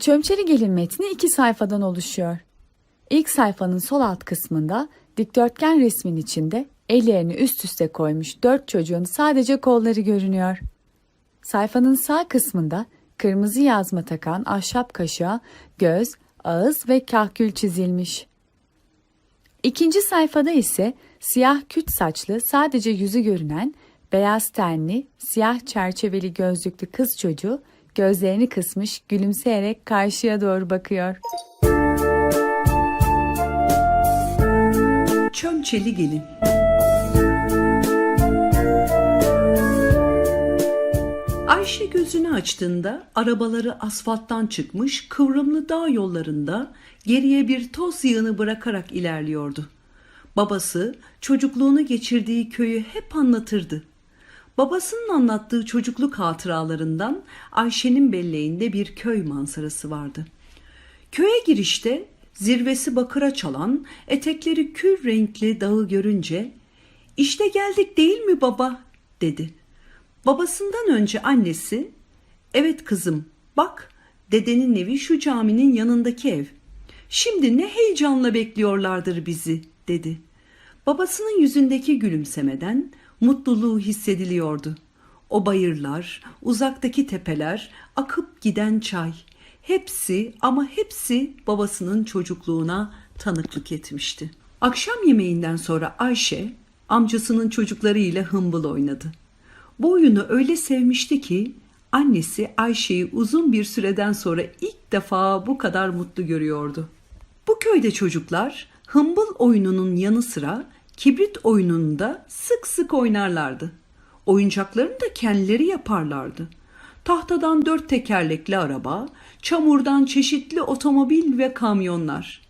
Çömçeli Gelin metni iki sayfadan oluşuyor. İlk sayfanın sol alt kısmında dikdörtgen resmin içinde ellerini üst üste koymuş dört çocuğun sadece kolları görünüyor. Sayfanın sağ kısmında kırmızı yazma takan ahşap kaşığa göz, ağız ve kahkül çizilmiş. İkinci sayfada ise siyah küt saçlı sadece yüzü görünen beyaz tenli, siyah çerçeveli gözlüklü kız çocuğu gözlerini kısmış gülümseyerek karşıya doğru bakıyor. Çömçeli gelin. Ayşe gözünü açtığında arabaları asfalttan çıkmış kıvrımlı dağ yollarında geriye bir toz yığını bırakarak ilerliyordu. Babası çocukluğunu geçirdiği köyü hep anlatırdı. Babasının anlattığı çocukluk hatıralarından Ayşe'nin belleğinde bir köy manzarası vardı. Köye girişte zirvesi bakıra çalan, etekleri kür renkli dağı görünce "İşte geldik değil mi baba?" dedi. Babasından önce annesi "Evet kızım, bak dedenin evi şu caminin yanındaki ev. Şimdi ne heyecanla bekliyorlardır bizi." dedi. Babasının yüzündeki gülümsemeden mutluluğu hissediliyordu. O bayırlar, uzaktaki tepeler, akıp giden çay, hepsi ama hepsi babasının çocukluğuna tanıklık etmişti. Akşam yemeğinden sonra Ayşe amcasının çocuklarıyla hımbıl oynadı. Bu oyunu öyle sevmişti ki annesi Ayşe'yi uzun bir süreden sonra ilk defa bu kadar mutlu görüyordu. Bu köyde çocuklar hımbıl oyununun yanı sıra kibrit oyununu da sık sık oynarlardı. Oyuncaklarını da kendileri yaparlardı. Tahtadan dört tekerlekli araba, çamurdan çeşitli otomobil ve kamyonlar.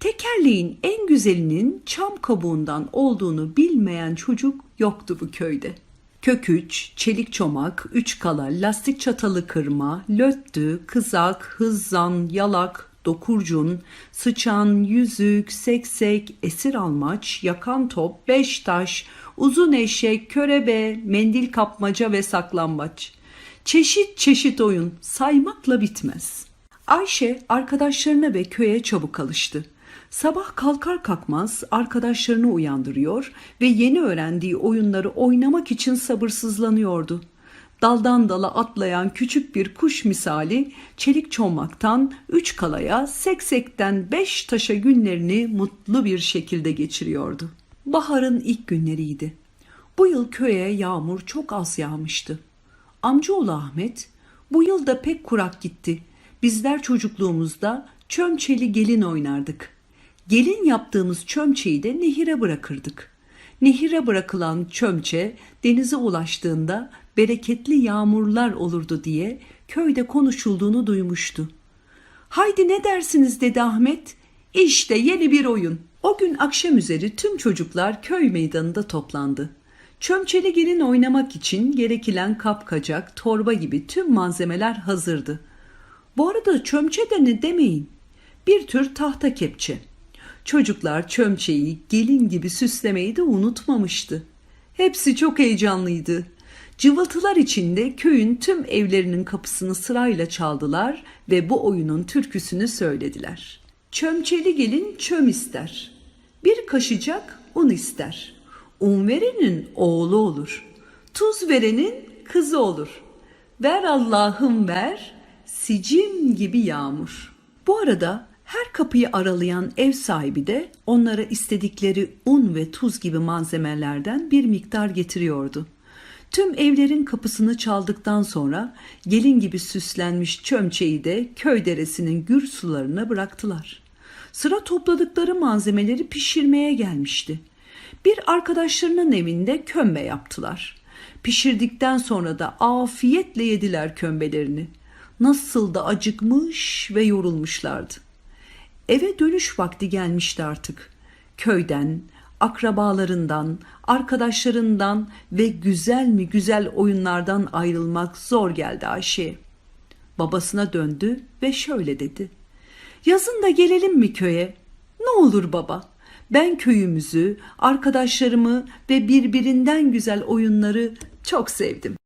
Tekerleğin en güzelinin çam kabuğundan olduğunu bilmeyen çocuk yoktu bu köyde. Köküç, çelik çomak, üç kala, lastik çatalı kırma, löttü, kızak, hızzan, yalak, dokurcun, sıçan, yüzük, seksek, esir almaç, yakan top, beş taş, uzun eşek, körebe, mendil kapmaca ve saklambaç. Çeşit çeşit oyun saymakla bitmez. Ayşe arkadaşlarına ve köye çabuk alıştı. Sabah kalkar kalkmaz arkadaşlarını uyandırıyor ve yeni öğrendiği oyunları oynamak için sabırsızlanıyordu. Daldan dala atlayan küçük bir kuş misali çelik çomaktan üç kalaya, seksekten beş taşa günlerini mutlu bir şekilde geçiriyordu. Baharın ilk günleriydi. Bu yıl köye yağmur çok az yağmıştı. Amcaoğlu Ahmet, bu yıl da pek kurak gitti. Bizler çocukluğumuzda çömçeli gelin oynardık. Gelin yaptığımız çömçeyi de nehire bırakırdık. Nehire bırakılan çömçe denize ulaştığında bereketli yağmurlar olurdu diye köyde konuşulduğunu duymuştu. Haydi ne dersiniz dedi Ahmet. İşte yeni bir oyun. O gün akşam üzeri tüm çocuklar köy meydanında toplandı. Çömçeli gelin oynamak için gerekilen kapkacak, torba gibi tüm malzemeler hazırdı. Bu arada çömçe de ne demeyin. Bir tür tahta kepçe. Çocuklar çömçeyi gelin gibi süslemeyi de unutmamıştı. Hepsi çok heyecanlıydı. Cıvıltılar içinde köyün tüm evlerinin kapısını sırayla çaldılar ve bu oyunun türküsünü söylediler. Çömçeli gelin çöm ister. Bir kaşıcak un ister. Un verenin oğlu olur. Tuz verenin kızı olur. Ver Allah'ım ver, sicim gibi yağmur. Bu arada her kapıyı aralayan ev sahibi de onlara istedikleri un ve tuz gibi malzemelerden bir miktar getiriyordu. Tüm evlerin kapısını çaldıktan sonra gelin gibi süslenmiş çömçeyi de köy deresinin gür sularına bıraktılar. Sıra topladıkları malzemeleri pişirmeye gelmişti. Bir arkadaşlarının evinde kömbe yaptılar. Pişirdikten sonra da afiyetle yediler kömbelerini. Nasıl da acıkmış ve yorulmuşlardı. Eve dönüş vakti gelmişti artık. Köyden, akrabalarından, arkadaşlarından ve güzel mi güzel oyunlardan ayrılmak zor geldi Ayşe'ye. Babasına döndü ve şöyle dedi. Yazın da gelelim mi köye? Ne olur baba. Ben köyümüzü, arkadaşlarımı ve birbirinden güzel oyunları çok sevdim.